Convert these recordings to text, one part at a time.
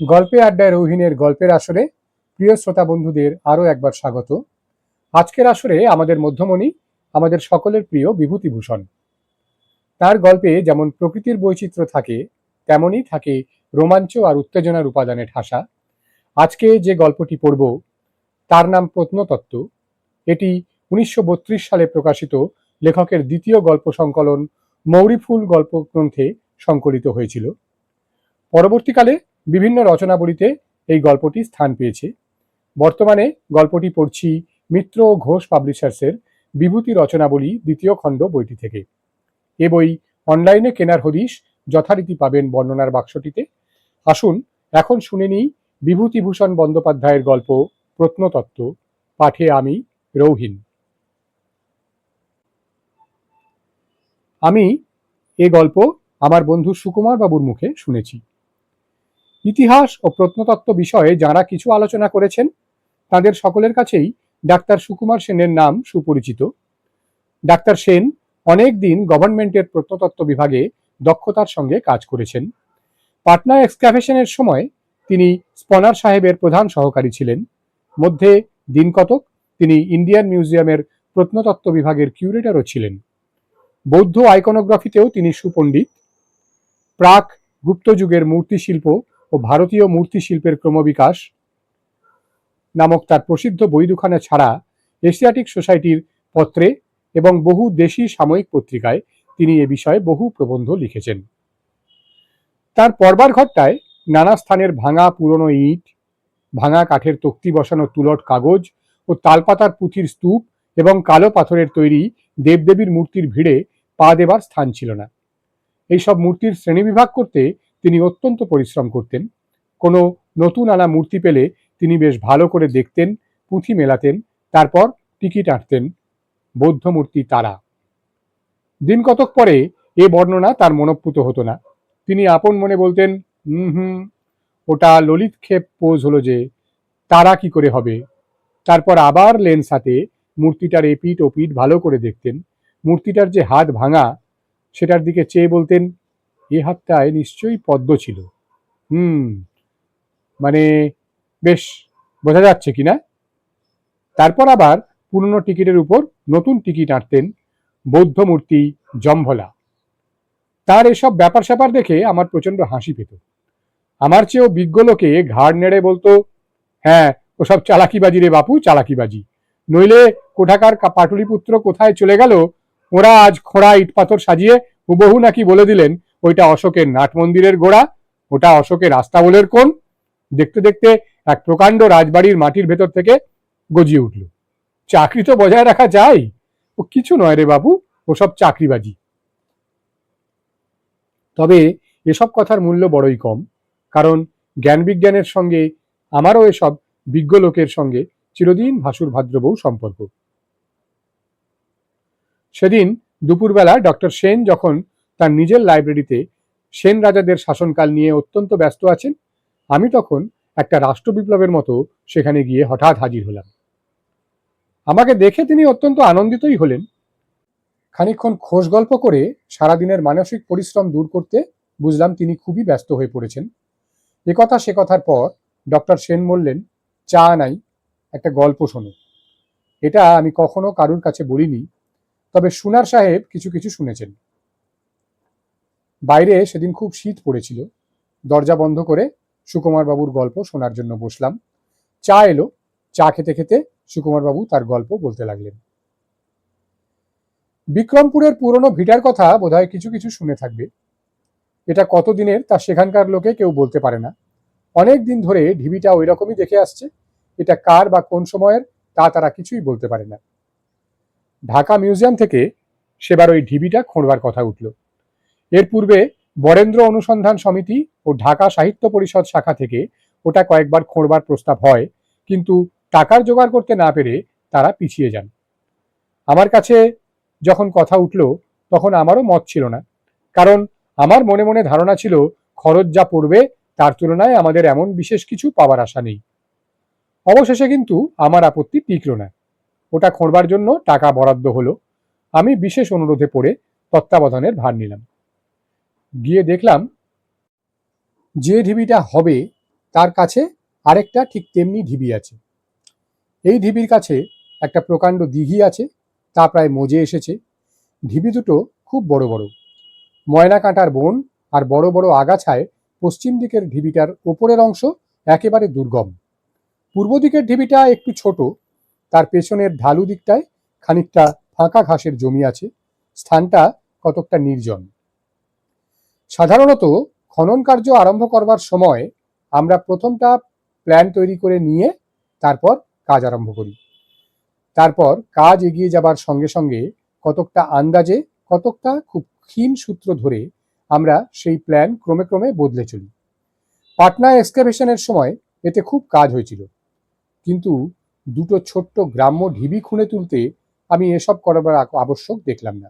গল্পে আড্ডায় রৌহিনের গল্পের আসরে প্রিয় শ্রোতা বন্ধুদের আরও একবার স্বাগত। আজকের আসরে আমাদের মধ্যমণি, আমাদের সকলের প্রিয় বিভূতিভূষণ। তার গল্পে যেমন প্রকৃতির বৈচিত্র্য থাকে, তেমনই থাকে রোমাঞ্চ আর উত্তেজনার উপাদানে ঠাসা। আজকে যে গল্পটি পড়ব, তার নাম প্রত্নতত্ত্ব। এটি উনিশশো বত্রিশ সালে প্রকাশিত লেখকের দ্বিতীয় গল্প সংকলন মৌরিফুল গল্প গ্রন্থে সংকলিত হয়েছিল। পরবর্তীকালে বিভিন্ন রচনাবলীতে এই গল্পটি স্থান পেয়েছে। বর্তমানে গল্পটি পড়ছি মিত্র ঘোষ পাবলিশার্সের বিভূতি রচনাবলী দ্বিতীয় খণ্ড বইটি থেকে। এ বই অনলাইনে কেনার হদিশ যথারীতি পাবেন বর্ণনার বাক্সটিতে। আসুন, এখন শুনে নিই বিভূতিভূষণ বন্দ্যোপাধ্যায়ের গল্প প্রত্নতত্ত্ব। পাঠে আমি রৌহিন। আমি এ গল্প আমার বন্ধু সুকুমার বাবুর মুখে শুনেছি। ইতিহাস ও প্রত্নতত্ত্ব বিষয়ে যাঁরা কিছু আলোচনা করেছেন, তাদের সকলের কাছেই ডাক্তার সুকুমার সেনের নাম সুপরিচিত। ডাক্তার সেন অনেক দিন গভর্নমেন্টের প্রত্নতত্ত্ব বিভাগে দক্ষতার সঙ্গে কাজ করেছেন। পাটনা এক্সক্যাভেশনের সময় তিনি স্পনার সাহেবের প্রধান সহকারী ছিলেন। মধ্যে দিন কতক তিনি ইন্ডিয়ান মিউজিয়ামের প্রত্নতত্ত্ব বিভাগের কিউরেটরও ছিলেন। বৌদ্ধ আইকনোগ্রাফিতেও তিনি সুপণ্ডিত। প্রাক গুপ্ত যুগের মূর্তিশিল্প ও ভারতীয় মূর্তি শিল্পের ক্রমবিকাশ নামক তার প্রসিদ্ধ বই দুখানা ছাড়া এশিয়াটিক সোসাইটির পত্রে এবং বহু দেশি সাময়িক পত্রিকায় তিনি এ বিষয়ে বহু প্রবন্ধ লিখেছেন। তার পরবার ঘরটায় নানা স্থানের ভাঙা পুরনো ইট, ভাঙা কাঠের তক্তি বসানো তুলট কাগজ ও তালপাতার পুঁথির স্তূপ এবং কালো পাথরের তৈরি দেবদেবীর মূর্তির ভিড়ে পা দেবার স্থান ছিল না। এইসব মূর্তির শ্রেণীবিভাগ করতে তিনি অত্যন্ত পরিশ্রম করতেন। কোনো নতুন আনা মূর্তি পেলে তিনি বেশ ভালো করে দেখতেন, পুঁথি মেলাতেন, তারপর টিকিট আঁটতেন। বৌদ্ধ মূর্তি তারা। দিন কতক পরে এ বর্ণনা তার মনপ্পুত হতো না। তিনি আপন মনে বলতেন হুম হুম, ওটা ললিত ক্ষেপ পোজ হলো যে, তারা কি করে হবে? তারপর আবার লেন্স হাতে মূর্তিটার এপিট ওপিট ভালো করে দেখতেন। মূর্তিটার যে হাত ভাঙা, সেটার দিকে চেয়ে বলতেন এ হাতটায় নিশ্চয়ই পদ্ম ছিল। হুম মানে বেশ বোঝা যাচ্ছে কি না? তারপর আবার পুরনো টিকিটের উপর নতুন টিকিট আঁটতেন বৌদ্ধ মূর্তি জম্ভলা। তার এসব ব্যাপার স্যাপার দেখে আমার প্রচণ্ড হাসি পেত। আমার চেয়েও বিজ্ঞ লোকে ঘাড় নেড়ে বলতো হ্যাঁ ওসব চালাকিবাজি রে বাপু, চালাকিবাজি। নইলে কোঠাকার পাটুলিপুত্র কোথায় চলে গেল? ওরা আজ খোঁড়া ইট পাথর সাজিয়ে হুবহু নাকি বলে দিলেন ওইটা অশোকের নাট মন্দিরের গোড়া, ওটা অশোকের আস্তাবলের কোণ। দেখতে দেখতে এক প্রকাণ্ড রাজবাড়ির মাটির ভেতর থেকে গজিয়ে উঠল। চাকরি তো বজায় রাখা যায়। ও কিছু নয় রে বাবু ওসব চাকরিবাজি। তবে এসব কথার মূল্য বড়ই কম, কারণ জ্ঞান বিজ্ঞানের সঙ্গে আমারও এসব বিজ্ঞ লোকের সঙ্গে চিরদিন ভাসুর ভাদ্রবউ সম্পর্ক। সেদিন দুপুরবেলা ডক্টর সেন যখন তার নিজের লাইব্রেরিতে সেন রাজাদের শাসনকাল নিয়ে অত্যন্ত ব্যস্ত আছেন। আমি তখন একটা রাষ্ট্র বিপ্লবের মতো সেখানে গিয়ে হঠাৎ হাজির হলাম। আমাকে দেখে তিনি অত্যন্ত আনন্দিতই হলেন। খানিকক্ষণ খোশ গল্প করে সারাদিনের মানসিক পরিশ্রম দূর করতে বুঝলাম তিনি খুবই ব্যস্ত হয়ে পড়েছেন। একথা সে কথার পর ডক্টর সেন বললেন, চা নাই, একটা গল্প শোনো। এটা আমি কখনো কারুর কাছে বলিনি, তবে সুনার সাহেব কিছু কিছু শুনেছেন। বাইরে সেদিন খুব শীত পড়েছিল। দরজা বন্ধ করে সুকুমার বাবুর গল্প শোনার জন্য বসলাম। চা এলো। চা খেতে খেতে সুকুমার বাবু তার গল্প বলতে লাগলেন। বিক্রমপুরের পুরনো ভিটার কথা বোধহয় কিছু কিছু শুনে থাকবে। এটা কতদিনের তা সেখানকার লোকে কেউ বলতে পারে না। অনেক দিন ধরে ঢিবিটা ওই রকমই দেখে আসছে। এটা কার বা কোন সময়ের তা তারা কিছুই বলতে পারে না। ঢাকা মিউজিয়াম থেকে সেবার ওই ঢিবিটা খোঁড়বার কথা উঠল। এর পূর্বে বরেন্দ্র অনুসন্ধান সমিতি ও ঢাকা সাহিত্য পরিষদ শাখা থেকে ওটা কয়েকবার খোঁড়বার প্রস্তাব হয়, কিন্তু টাকার জোগাড় করতে না পেরে তারা পিছিয়ে যান। আমার কাছে যখন কথা উঠল, তখন আমারও মত ছিল না। কারণ আমার মনে মনে ধারণা ছিল, খরচ যা পড়বে তার তুলনায় আমাদের এমন বিশেষ কিছু পাওয়ার আশা নেই। অবশেষে কিন্তু আমার আপত্তি টিকল না। ওটা খোঁড়বার জন্য টাকা বরাদ্দ হলো। আমি বিশেষ অনুরোধে পড়ে তত্ত্বাবধানের ভার নিলাম। গিয়ে দেখলাম যে ঢিবিটা হবে, তার কাছে আরেকটা ঠিক তেমনি ঢিবি আছে। এই ঢিবির কাছে একটা প্রকাণ্ড দিঘি আছে, তা প্রায় মজে এসেছে। ঢিবি দুটো খুব বড় বড়। ময়না কাঁটার বন আর বড় বড় আগাছায় পশ্চিম দিকের ঢিবিটার ওপরের অংশ একেবারে দুর্গম। পূর্ব দিকের ঢিবিটা একটু ছোট, তার পেছনের ঢালু দিকটায় খানিকটা ফাঁকা ঘাসের জমি আছে, স্থানটা কতকটা নির্জন। সাধারণত খনন কার্য আরম্ভ করবার সময় আমরা প্রথমটা প্ল্যান তৈরি করে নিয়ে তারপর কাজ আরম্ভ করি। তারপর কাজ এগিয়ে যাবার সঙ্গে সঙ্গে কতকটা আন্দাজে, কতকটা খুব ক্ষীণ সূত্র ধরে আমরা সেই প্ল্যান ক্রমে ক্রমে বদলে চলি। পাটনা এক্সকাভেশনের সময় এতে খুব কাজ হয়েছিল। কিন্তু দুটো ছোট্ট গ্রাম্য ঢিবি খুঁড়ে তুলতে আমি এসব করবার আবশ্যক দেখলাম না।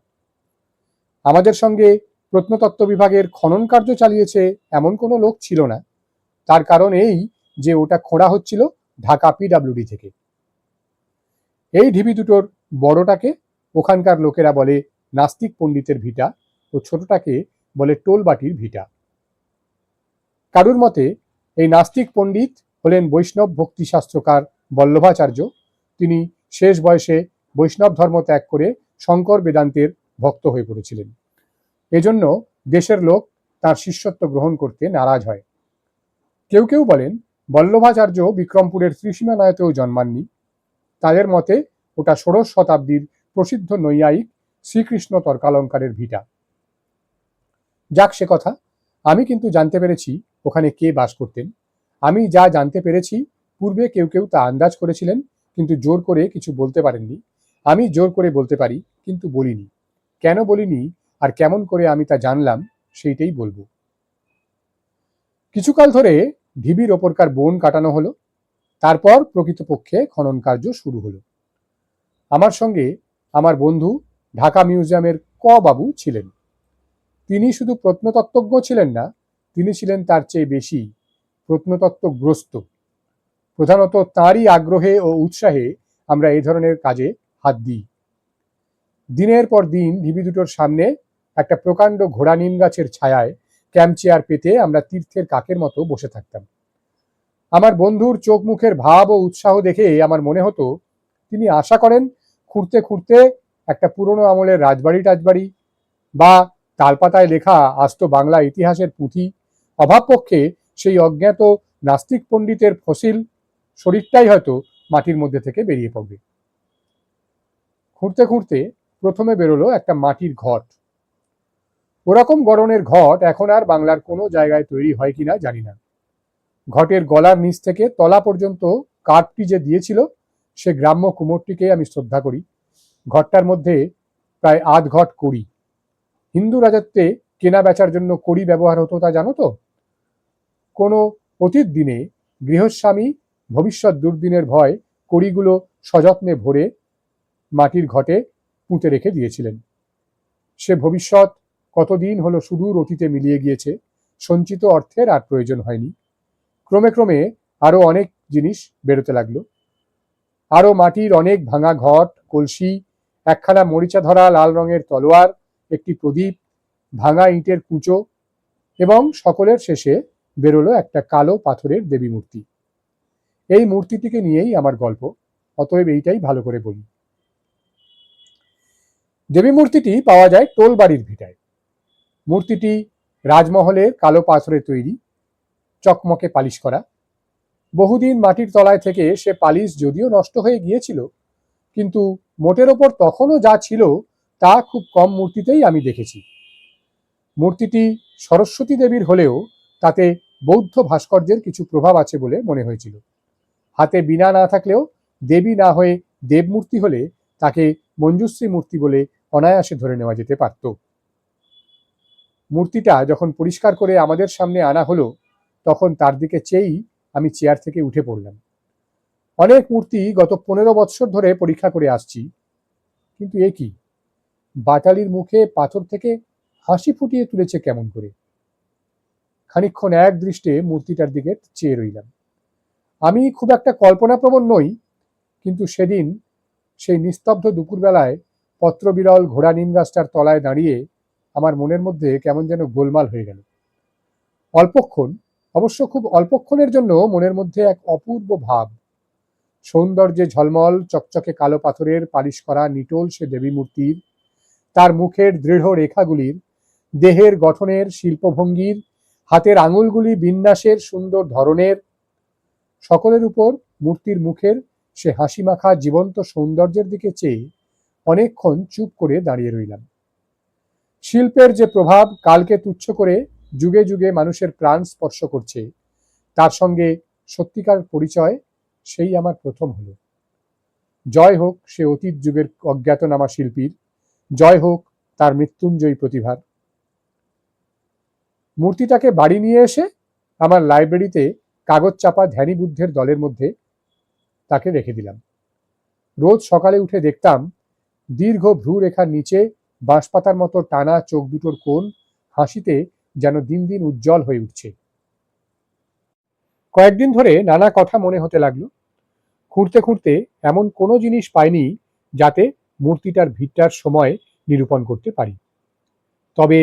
আমাদের সঙ্গে প্রত্নতত্ত্ব বিভাগের খনন কার্য চালিয়েছে এমন কোনো লোক ছিল না। তার কারণ এই যে ওটা খোঁড়া হচ্ছিল ঢাকা পিডাব্লিউডি থেকে। এই ঢিবি দুটোর বড়টাকে ওখানকার লোকেরা বলে নাস্তিক পণ্ডিতের ভিটা ও ছোটটাকে বলে টোলবাটির ভিটা। কারুর মতে এই নাস্তিক পণ্ডিত হলেন বৈষ্ণব ভক্তিশাস্ত্রকার বল্লভাচার্য। তিনি শেষ বয়সে বৈষ্ণব ধর্ম ত্যাগ করে শঙ্কর বেদান্তের ভক্ত হয়ে পড়েছিলেন। এজন্য দেশের লোক তার শিষ্যত্ব গ্রহণ করতে নারাজ হয়। কেউ কেউ বলেন, বল্লভাচার্য বিক্রমপুরের ত্রিসীমা নায়তেও জন্মাননি। তাদের মতে, ওটা ষোড়শ শতাব্দীর প্রসিদ্ধ নৈয়ায়িক শ্রীকৃষ্ণ তর্কালঙ্কারের ভিটা। যাক সে কথা, আমি কিন্তু জানতে পেরেছি ওখানে কে বাস করতেন। আমি যা জানতে পেরেছি, পূর্বে কেউ কেউ তা আন্দাজ করেছিলেন, কিন্তু জোর করে কিছু বলতে পারেননি। আমি জোর করে বলতে পারি, কিন্তু বলিনি। কেন বলিনি? আর কেমন করে আমি তা জানলাম, সেইটাই বলব। কিছুকাল ধরে ঢিবির ওপরকার বন কাটানো হলো, তারপর প্রকৃতপক্ষে খনন কার্য শুরু হলো। আমার সঙ্গে আমার বন্ধু ঢাকা মিউজিয়ামের ক বাবু ছিলেন। তিনি শুধু প্রত্নতত্ত্বজ্ঞ ছিলেন না, তিনি ছিলেন তার চেয়ে বেশি প্রত্নতত্ত্বগ্রস্ত। প্রধানত তাঁরই আগ্রহে ও উৎসাহে আমরা এই ধরনের কাজে হাত দিই। দিনের পর দিন ঢিবি দুটোর সামনে একটা প্রকাণ্ড ঘোড়া নিম গাছের ছায়ায় ক্যাম্প চেয়ার পেতে আমরা তীর্থের কাকের মতো বসে থাকতাম। আমার বন্ধুর চোখ মুখের ভাব ও উৎসাহ দেখে আমার মনে হতো, তিনি আশা করেন খুঁড়তে খুঁড়তে একটা পুরনো আমলের রাজবাড়ি টাজবাড়ি বা তালপাতায় লেখা আস্ত বাংলা ইতিহাসের পুঁথি অভাবপক্ষে সেই অজ্ঞাত নাস্তিক পণ্ডিতের ফসিল শরীরটাই হয়তো মাটির মধ্যে থেকে বেরিয়ে পড়বে। খুঁড়তে খুঁড়তে প্রথমে বেরোলো একটা মাটির ঘট। ওরকম গড়নের ঘট এখন আর বাংলার কোনো জায়গায় তৈরি হয় কিনা জানি না। ঘটের গলার নিচ থেকে তলা পর্যন্ত কাঠটি যে দিয়েছিল, সে গ্রাম্য কুমোরটিকে আমি শ্রদ্ধা করি। ঘরটার মধ্যে প্রায় আধ ঘট কড়ি। হিন্দু রাজত্বে কেনা বেচার জন্য কড়ি ব্যবহার হতো তা জানো তো? কোনো অতীত দিনে গৃহস্বামী ভবিষ্যৎ দুর্দিনের ভয় কড়িগুলো সযত্নে ভরে মাটির ঘটে পুঁতে রেখে দিয়েছিলেন। সে ভবিষ্যৎ কতদিন হলো সুদূর অতীতে মিলিয়ে গিয়েছে, সঞ্চিত অর্থের আর প্রয়োজন হয়নি। ক্রমে ক্রমে আরও অনেক জিনিস বেরোতে লাগল। আরও মাটির অনেক ভাঙা ঘট, কলসি, একখানা মরিচা ধরা লাল রঙের তলোয়ার, একটি প্রদীপ, ভাঙা ইটের কুঁচো এবং সকলের শেষে বেরোলো একটা কালো পাথরের দেবী মূর্তি। এই মূর্তিটিকে নিয়েই আমার গল্প, অতএব এইটাই ভালো করে বলি। দেবী মূর্তিটি পাওয়া যায় টোলবাড়ির ভিটায়। মূর্তিটি রাজমহলের কালো পাথরে তৈরি, চকমকে পালিশ করা। বহুদিন মাটির তলায় থেকে সে পালিশ যদিও নষ্ট হয়ে গিয়েছিল, কিন্তু মোটের ওপর তখনও যা ছিল তা খুব কম মূর্তিতেই আমি দেখেছি। মূর্তিটি সরস্বতী দেবীর হলেও তাতে বৌদ্ধ ভাস্কর্যের কিছু প্রভাব আছে বলে মনে হয়েছিল। হাতে বিনা না থাকলেও দেবী না হয়ে দেবমূর্তি হলে তাকে মঞ্জুশ্রী মূর্তি বলে অনায়াসে ধরে নেওয়া যেতে পারত। মূর্তিটা যখন পরিষ্কার করে আমাদের সামনে আনা হলো, তখন তার দিকে চেয়েই আমি চেয়ার থেকে উঠে পড়লাম। অনেক মূর্তি গত পনেরো বৎসর ধরে পরীক্ষা করে আসছি, কিন্তু এ কি? বাটালির মুখে পাথর থেকে হাসি ফুটিয়ে তুলেছে কেমন করে? খানিকক্ষণ এক দৃষ্টে মূর্তিটার দিকে চেয়ে রইলাম। আমি খুব একটা কল্পনাপ্রবণ নই, কিন্তু সেদিন সেই নিস্তব্ধ দুপুরবেলায় পত্রবিরল ঘোড়া নিম গাছটার তলায় দাঁড়িয়ে আমার মনের মধ্যে কেমন যেন গোলমাল হয়ে গেল। অল্পক্ষণ, অবশ্য খুব অল্পক্ষণের জন্য মনের মধ্যে এক অপূর্ব ভাব। সৌন্দর্যে ঝলমল, চকচকে কালো পাথরের পালিশ করা নিটোল সে দেবী মূর্তির, তার মুখের দৃঢ় রেখাগুলির, দেহের গঠনের শিল্পভঙ্গির, হাতের আঙুলগুলি বিন্যাসের সুন্দর ধরনের। সকলের উপর মূর্তির মুখের সে হাসি মাখা জীবন্ত সৌন্দর্যের দিকে চেয়ে অনেকক্ষণ চুপ করে দাঁড়িয়ে রইলাম। শিল্পের যে প্রভাব কালকে তুচ্ছ করে যুগে যুগে মানুষের প্রাণ স্পর্শ করছে, তার সঙ্গে সত্যিকার পরিচয় সেই আমার প্রথম হলো। জয় হোক সে অতীত যুগের অজ্ঞাতনামা শিল্পীর, জয় হোক তার মৃত্যুঞ্জয়ী প্রতিভার। মূর্তিটাকে বাড়ি নিয়ে এসে আমার লাইব্রেরিতে কাগজ চাপা ধ্যানী বুদ্ধের দলের মধ্যে তাকে রেখে দিলাম। রোজ সকালে উঠে দেখতাম দীর্ঘ ভ্রু রেখার নিচে বাঁশপাতার মতো টানা চোখ দুটোর কোণ হাসিতে যেন দিন দিন উজ্জ্বল হয়ে উঠছে। কয়েকদিন ধরে নানা কথা মনে হতে লাগল। খুঁড়তে খুঁড়তে এমন কোনো জিনিস পাইনি যাতে মূর্তিটার ভিড়টার সময় নিরূপণ করতে পারি। তবে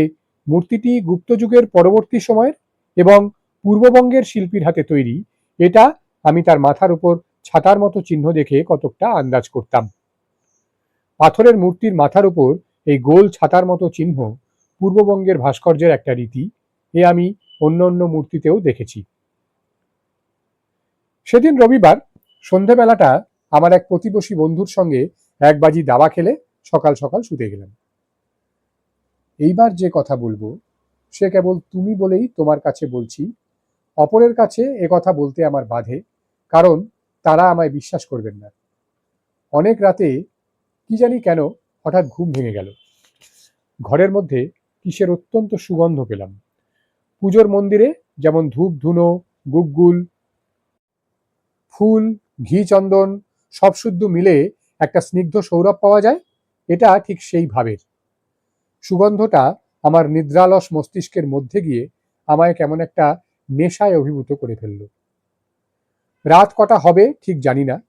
মূর্তিটি গুপ্তযুগের পরবর্তী সময়ের এবং পূর্ববঙ্গের শিল্পীর হাতে তৈরি, এটা আমি তার মাথার উপর ছাতার মতো চিহ্ন দেখে কতকটা আন্দাজ করতাম। পাথরের মূর্তির মাথার উপর এই গোল ছাতার মতো চিহ্ন পূর্ববঙ্গের ভাস্কর্যের একটা রীতি, এ আমি অন্য অন্য মূর্তিতেও দেখেছি। সেদিন রবিবার সন্ধেবেলাটা আমার এক প্রতিবেশী বন্ধুর সঙ্গে এক বাজি দাবা খেলে সকাল সকাল শুতে গেলাম। এইবার যে কথা বলব, সে কেবল তুমি বলেই তোমার কাছে বলছি, অপরের কাছে এ কথা বলতে আমার বাধে, কারণ তারা আমায় বিশ্বাস করবেন না। অনেক রাতে কি জানি কেন হঠাৎ ঘুম ভেঙে গেল। ঘরের মধ্যে কিসের অত্যন্ত সুগন্ধ পেলাম। পুজোর মন্দিরে যেমন ধূপ, ধুনো, গুগগুল, ফুল, ঘি, চন্দন সব শুদ্ধ মিলে একটা স্নিগ্ধ সৌরভ পাওয়া যায়, এটা ঠিক সেই ভাবের। সুগন্ধটা আমার নিদ্রালস মস্তিষ্কের মধ্যে গিয়ে আমায় কেমন একটা নেশায় অভিভূত করে ফেলল। রাত কটা হবে ঠিক জানি না।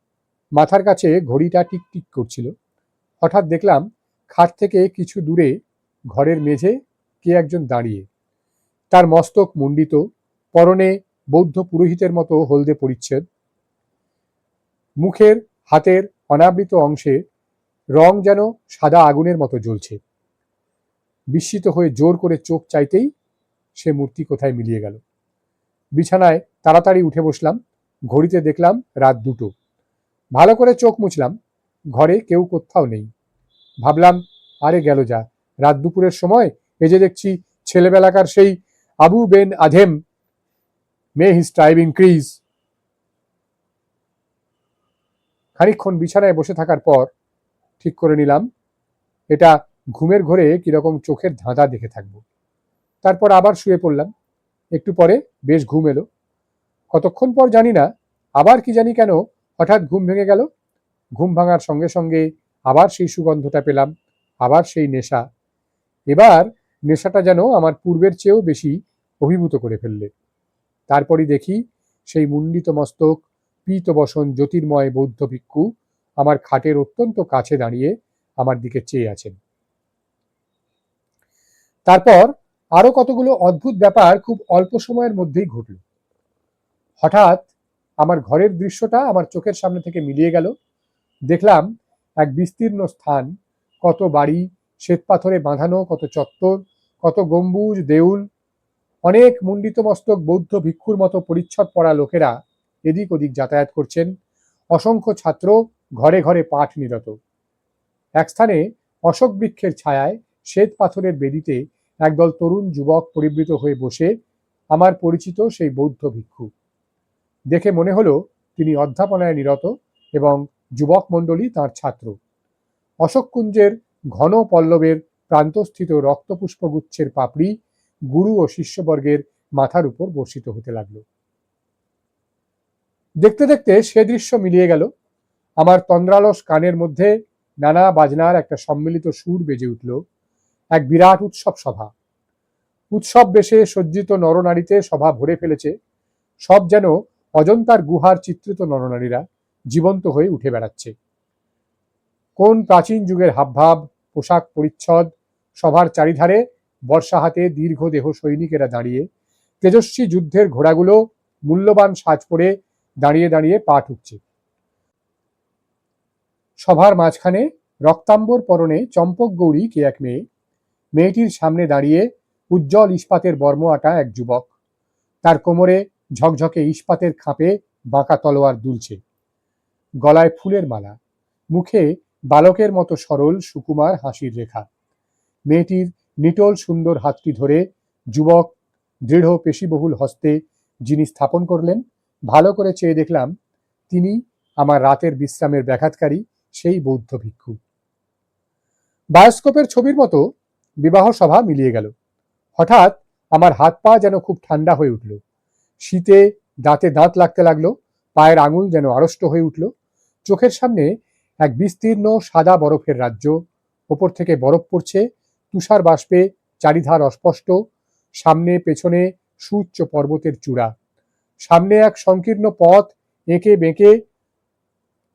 মাথার কাছে ঘড়িটা টিক টিক করছিল। হঠাৎ দেখলাম খাট থেকে কিছু দূরে ঘরের মেঝে কে একজন দাঁড়িয়ে। তার মস্তক মুন্ডিত পরনে বৌদ্ধ পুরোহিতের মতো হলদে পরিচ্ছেদ। মুখের হাতের অনাবৃত অংশে রং যেন সাদা আগুনের মতো জ্বলছে। বিস্মিত হয়ে জোর করে চোখ চাইতেই সে মূর্তি কোথায় মিলিয়ে গেল। বিছানায় তাড়াতাড়ি উঠে বসলাম, ঘড়িতে দেখলাম রাত দুটো। ভালো করে চোখ মুছলাম ঘরে কেউ কোথাও নেই। ভাবলাম, আরে গেল যা। রাত দুপুরের সময় এই যে দেখছি ছেলেবেলাকার সেই Abou Ben Adhem. May his time increase খানিক্ষণ বিছানায় বসে থাকার পর ঠিক করে নিলাম, এটা ঘুমের ঘরে কীরকম চোখের ধাঁধা দেখে থাকব। তারপর আবার শুয়ে পড়লাম। একটু পরে বেশ ঘুম এলো। কতক্ষণ পর জানি না, আবার কি জানি কেন হঠাৎ ঘুম ভেঙে গেল। ঘুম ভাঙার সঙ্গে সঙ্গে আবার সেই সুগন্ধটা পেলাম, আবার সেই নেশা। এবার নেশাটা যেন আমার পূর্বের চেয়েও বেশি অভিভূত করে ফেললে। তারপরই দেখি সেই মুন্ডিত মস্তক, পীত বসন, জ্যোতির্ময় বৌদ্ধ ভিক্ষু আমার খাটের অত্যন্ত কাছে দাঁড়িয়ে আমার দিকে চেয়ে আছেন। তারপর আরও কতগুলো অদ্ভুত ব্যাপার খুব অল্প সময়ের মধ্যেই ঘটল। হঠাৎ আমার ঘরের দৃশ্যটা আমার চোখের সামনে থেকে মিলিয়ে গেল। দেখলাম এক বিস্তীর্ণ স্থান। কত বাড়ি শ্বেতপাথরে বাঁধানো, কত চত্বর, কত গম্বুজ, দেউল। অনেক মুন্ডিত মস্তক বৌদ্ধ ভিক্ষুর মতো পরিচ্ছদ পড়া লোকেরা এদিক ওদিক যাতায়াত করছেন। অসংখ্য ছাত্র ঘরে ঘরে পাঠ নিরত। এক স্থানে অশোক বৃক্ষের ছায়ায় শ্বেত পাথরের বেদিতে একদল তরুণ যুবক পরিবৃত হয়ে বসে আমার পরিচিত সেই বৌদ্ধ ভিক্ষু। দেখে মনে হলো তিনি অধ্যাপনায় নিরত এবং যুবক মণ্ডলী তাঁর ছাত্র। অশোককুঞ্জের ঘন পল্লবের প্রান্তস্থিত রক্তপুষ্পগুচ্ছের পাপড়ি গুরু ও শিষ্যবর্গের মাথার উপর বর্ষিত হতে লাগল। দেখতে দেখতে সে দৃশ্য মিলিয়ে গেল। আমার তন্দ্রালস কানের মধ্যে নানা বাজনার একটা সম্মিলিত সুর বেজে উঠল। এক বিরাট উৎসব সভা। উৎসব বেশে সজ্জিত নরনারীতে সভা ভরে ফেলেছে। সব যেন অজন্তার গুহার চিত্রিত নরনারীরা। জীবন্ত হয়ে উঠে বেড়াচ্ছে। কোন প্রাচীন যুগের হাবভাব, পোশাক পরিচ্ছদ, সভার চারিধারে বর্ষা হাতে দীর্ঘ দেহ সৈনিকেরা দাঁড়িয়ে, তেজস্বী যুদ্ধের ঘোড়াগুলো মূল্যবান সাজ পরে দাঁড়িয়ে দাঁড়িয়ে পা ঠুকছে। সভার মাঝখানে রক্তাম্বর পরনে চম্পক গৌরী কে এক মেয়ে, মেয়েটির সামনে দাঁড়িয়ে উজ্জ্বল ইস্পাতের বর্ম আটা এক যুবক। তার কোমরে ঝকঝকে ইস্পাতের খাপে বাঁকা তলোয়ার দুলছে। গলায় ফুলের মালা, মুখে বালকের মতো সরল সুকুমার হাসির রেখা। মেয়েটির নিটোল সুন্দর হাতটি ধরে যুবক দৃঢ় পেশিবহুল হস্তে যিনি স্থাপন করলেন, ভালো করে চেয়ে দেখলাম তিনি আমার রাতের বিশ্রামের ব্যাঘাতকারী সেই বৌদ্ধ ভিক্ষু। বায়োস্কোপের ছবির মতো বিবাহ সভা মিলিয়ে গেল। হঠাৎ আমার হাত পা যেন খুব ঠান্ডা হয়ে উঠল। শীতে দাঁতে দাঁত লাগতে লাগল। পায়ের আঙুল যেন আড়ষ্ট হয়ে উঠল। চোখের সামনে এক বিস্তীর্ণ সাদা বরফের রাজ্য। ওপর থেকে বরফ পড়ছে, তুষার বাষ্পে চারিধার অস্পষ্ট। সামনে, পেছনে সুউচ্চ পর্বতের চূড়া। সামনে এক সংকীর্ণ পথ এঁকে বেঁকে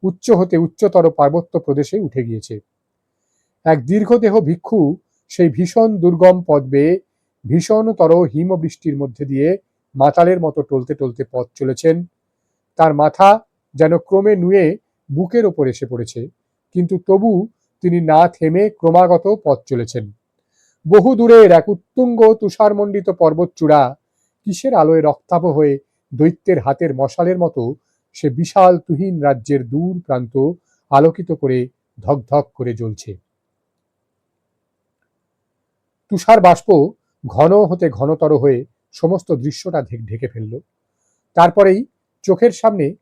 উচ্চ হতে উচ্চতর পার্বত্য প্রদেশে উঠে গিয়েছে। এক দীর্ঘদেহ ভিক্ষু সেই ভীষণ দুর্গম পথ বেয়ে ভীষণতর হিমবৃষ্টির মধ্যে দিয়ে মাতালের মতো টলতে টলতে পথ চলেছেন। তার মাথা যেন ক্রমে নুয়ে বুকের ওপর এসে পড়েছে, কিন্তু তবু তিনি না থেমে ক্রমাগত পথ চলেছেন। বহু দূরের এক উত্তুঙ্গ তুষারমণ্ডিত পর্বতচূড়া কিসের আলোয় রক্তাভ হয়ে দৈত্যের হাতের মশালের মতো সে বিশাল তুহিন রাজ্যের দূর প্রান্ত আলোকিত করে ধকধক করে জ্বলছে। তুষার বাষ্প ঘন হতে ঘনতর হয়ে সমস্ত দৃশ্যটা ঢেক- ঢেকে ফেলল। তারপরেই চোখের সামনে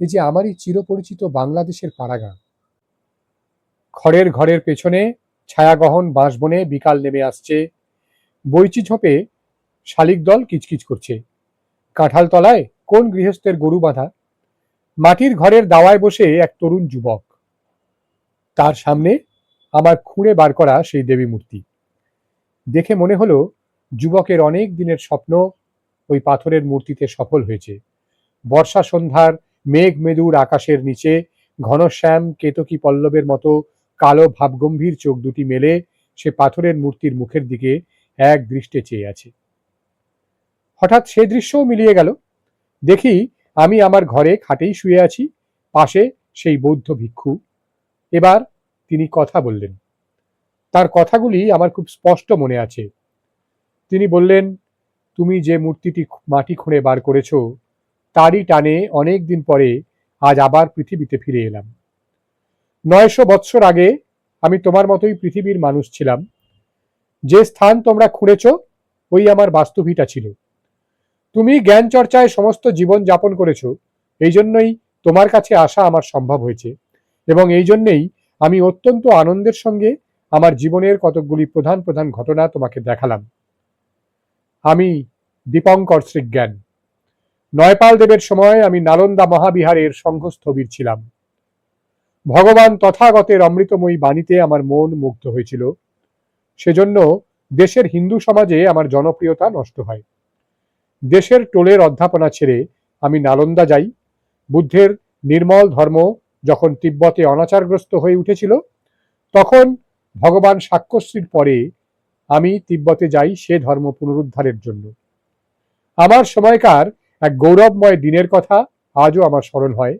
এই যে আমারই চিরপরিচিত বাংলাদেশের পাড়াগাঁ খড়ের ঘরের পেছনে ছায়াগহন বাঁশবনে বিকাল নেমে আসছে। বইচি ঝোপে শালিক দল কিচকিচ করছে। কাঁঠাল তলায় কোন গৃহস্থের গরু বাঁধা? মাটির ঘরের দাওয়ায় বসে এক তরুণ যুবক। তার সামনে আমার খুঁড়ে বার করা সেই দেবী মূর্তি। দেখে মনে হলো, যুবকের অনেক দিনের স্বপ্ন ওই পাথরের মূর্তিতে সফল হয়েছে। বর্ষা সন্ধ্যার মেঘ মেদুর আকাশের নিচে ঘনশ্যাম কেতকী পল্লবের মতো কালো ভাবগম্ভীর চোখ দুটি মেলে সে পাথরের মূর্তির মুখের দিকে এক দৃষ্টে চেয়ে আছে। হঠাৎ সে দৃশ্যও মিলিয়ে গেল। দেখি আমি আমার ঘরে খাটেই শুয়ে আছি, পাশে সেই বৌদ্ধ ভিক্ষু। এবার তিনি কথা বললেন। তার কথাগুলি আমার খুব স্পষ্ট মনে আছে। তিনি বললেন, তুমি যে মূর্তিটি মাটি খুঁড়ে বার করেছ তারই টানে অনেক দিন পরে আজ আবার পৃথিবীতে ফিরে এলাম। নয়শো বৎসর আগে আমি তোমার মতোই পৃথিবীর মানুষ ছিলাম। যে স্থান তোমরা খুঁড়েছ, ওই আমার বাস্তুভিটা ছিল। তুমি জ্ঞান চর্চায় সমস্ত জীবন যাপন করেছ, এই জন্যই তোমার কাছে আসা আমার সম্ভব হয়েছে। এবং এই জন্যেই আমি অত্যন্ত আনন্দের সঙ্গে আমার জীবনের কতকগুলি প্রধান প্রধান ঘটনা তোমাকে দেখালাম। আমি দীপঙ্কর শ্রীজ্ঞান। নয়পাল দেবের সময় আমি নালন্দা মহাবিহারের সংঘস্থবির ছিলাম। ভগবান তথাগতের অমৃতময়ী বাণীতে আমার মন মুগ্ধ হয়েছিল। সেজন্য দেশের হিন্দু সমাজে আমার জনপ্রিয়তা নষ্ট হয়। দেশের টোলের অধ্যাপনা ছেড়ে আমি নালন্দা যাই। বুদ্ধের নির্মল ধর্ম যখন তিব্বতে অনাচারগ্রস্ত হয়ে উঠেছিল, তখন ভগবান সাক্ষ্যশ্রীর পরে আমি তিব্বতে যাই সে ধর্ম পুনরুদ্ধারের জন্য। আমার সময়কার এক গৌরবময় দিনের কথা আজও আমার স্মরণ হয়।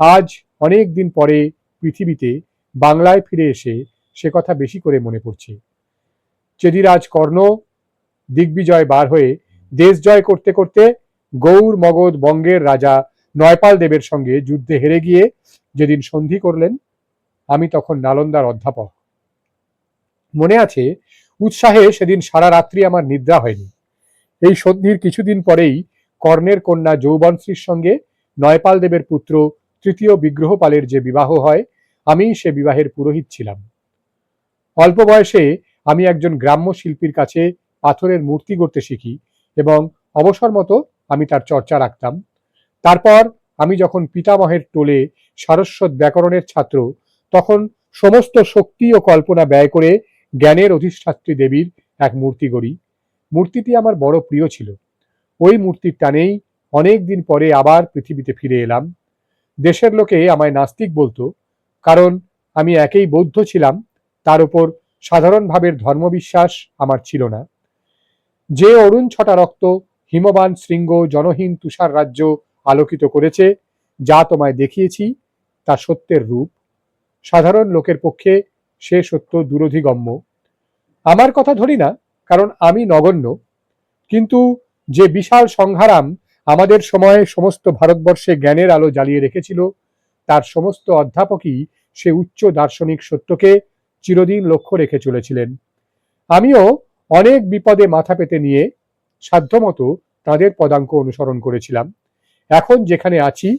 আজ অনেক দিন পরে পৃথিবীতে বাংলায় ফিরে এসে সে কথা বেশি করে মনে পড়ছে। চেদিরাজ কর্ণ দিগ্বিজয় বার হয়ে দেশ জয় করতে করতে গৌর মগধ বঙ্গের রাজা নয়পাল দেবের সঙ্গে যুদ্ধে হেরে গিয়ে যেদিন সন্ধি করলেন, আমি তখন নালন্দার অধ্যাপক। মনে আছে, উৎসাহে সেদিন সারা রাত্রি আমার নিদ্রা হয়নি। এই সন্ধির কিছুদিন পরেই কর্ণের কন্যা যৌবনশ্রীর সঙ্গে নয়পাল দেবের পুত্র তৃতীয় বিগ্রহপালের যে বিবাহ হয় আমি সে বিবাহের পুরোহিত ছিলাম। অল্প বয়সে আমি একজন গ্রাম্য শিল্পীর কাছে পাথরের মূর্তি গড়তে শিখি এবং অবসর মতো আমি তার চর্চা রাখতাম। তারপর আমি যখন পিতামহের টোলে সারস্বত ব্যাকরণের ছাত্র, তখন সমস্ত শক্তি ও কল্পনা ব্যয় করে জ্ঞানের অধিষ্ঠাত্রী দেবীর এক মূর্তি গড়ি। মূর্তিটি আমার বড় প্রিয় ছিল। ওই মূর্তির টানেই অনেক দিন পরে আবার পৃথিবীতে ফিরে এলাম। দেশের লোকে আমায় নাস্তিক বলতো, কারণ আমি একেই বৌদ্ধ ছিলাম, তার উপর সাধারণ ভাবের ধর্মবিশ্বাস আমার ছিল না। যে অরুণ ছটা রক্ত হিমবান শৃঙ্গ জনহীন তুষার রাজ্য আলোকিত করেছে, যা তোমায় দেখিয়েছি, তা সত্যের রূপ। সাধারণ লোকের পক্ষে সে সত্য দূরধিগম্য। আমার কথা ধরি না, কারণ আমি নগণ্য। কিন্তু যে বিশাল সংহারাম আমাদের সময়ে সমস্ত ভারতবর্ষে জ্ঞানের আলো জ্বালিয়ে রেখেছিল, তার সমস্ত অধ্যাপকই সে উচ্চ দার্শনিক সত্যকে চিরদিন লক্ষ্য রেখে চলেছিলেন। আমিও অনেক বিপদে মাথা পেতে নিয়ে সাধ্যমতো তাদের পদাঙ্ক অনুসরণ করেছিলাম। এখন যেখানে আছি,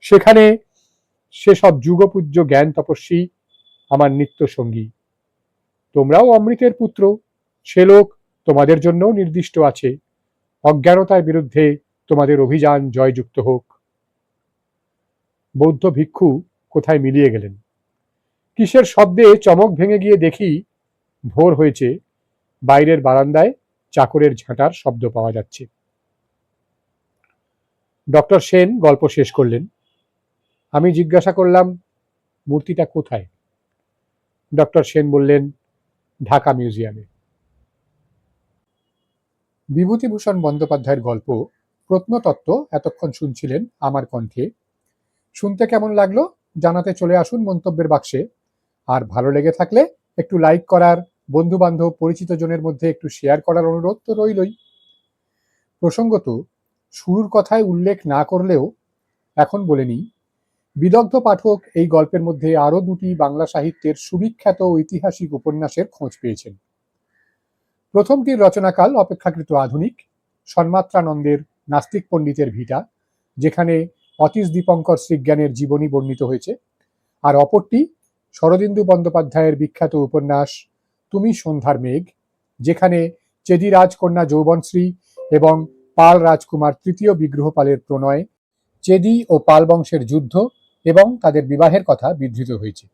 সেখানে সেসব যুগপূজ্য জ্ঞান তপস্বী আমার নিত্য সঙ্গী তোমরাও অমৃতের পুত্র সে লোক তোমাদের জন্যও নির্দিষ্ট আছে। অজ্ঞানতার বিরুদ্ধে তোমাদের অভিযান জয়যুক্ত হোক। বৌদ্ধ ভিক্ষু কোথায় মিলিয়ে গেলেন? কিসের শব্দে চমক ভেঙে গিয়ে দেখি ভোর হয়েছে। বাইরের বারান্দায় চাকরের ঝাঁটার শব্দ পাওয়া যাচ্ছে। ডক্টর সেন গল্প শেষ করলেন। আমি জিজ্ঞাসা করলাম, মূর্তিটা কোথায়? ডক্টর সেন বললেন, ঢাকা মিউজিয়ামে। বিভূতিভূষণ বন্দ্যোপাধ্যায়ের গল্প প্রত্নতত্ত্ব এতক্ষণ শুনছিলেন আমার কণ্ঠে। শুনতে কেমন লাগল জানাতে চলে আসুন মন্তব্যের বাক্সে। আর ভালো লেগে থাকলে একটু লাইক করার বন্ধু বান্ধব পরিচিত জনের মধ্যে একটু শেয়ার করার অনুরোধ তো রইলই। প্রসঙ্গত শুরুর কথায় উল্লেখ না করলেও এখন বলে নিই, বিদগ্ধ পাঠক এই গল্পের মধ্যে আরও দুটি বাংলা সাহিত্যের সুবিখ্যাত ঐতিহাসিক উপন্যাসের খোঁজ পেয়েছেন। প্রথমটির রচনাকাল অপেক্ষাকৃত আধুনিক, সন্মাত্রানন্দের নাস্তিক পণ্ডিতের ভিটা, যেখানে অতীশ দীপঙ্কর শ্রীজ্ঞানের জীবনী বর্ণিত হয়েছে। আর অপরটি শরদিন্দু বন্দ্যোপাধ্যায়ের বিখ্যাত উপন্যাস, তুমি সন্ধ্যার মেঘ, যেখানে চেদি রাজকন্যা যৌবনশ্রী এবং পাল রাজকুমার তৃতীয় বিগ্রহপালের প্রণয়, চেদি ও পাল বংশের যুদ্ধ এবং তাদের বিবাহের কথা বিধৃত হয়েছে।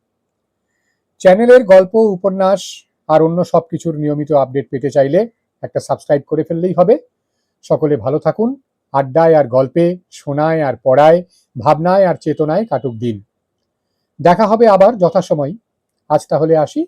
চ্যানেলের গল্প, উপন্যাস আর অন্য সব কিছুর নিয়মিত আপডেট পেতে চাইলে একটা সাবস্ক্রাইব করে ফেললেই হবে। সকলে ভালো থাকুন। আড্ডায় আর গল্পে, শোনায় আর পড়ায়, ভাবনায় আর চেতনায় কাটুক দিন। দেখা হবে আবার যথাসময়। আজ তাহলে আসি।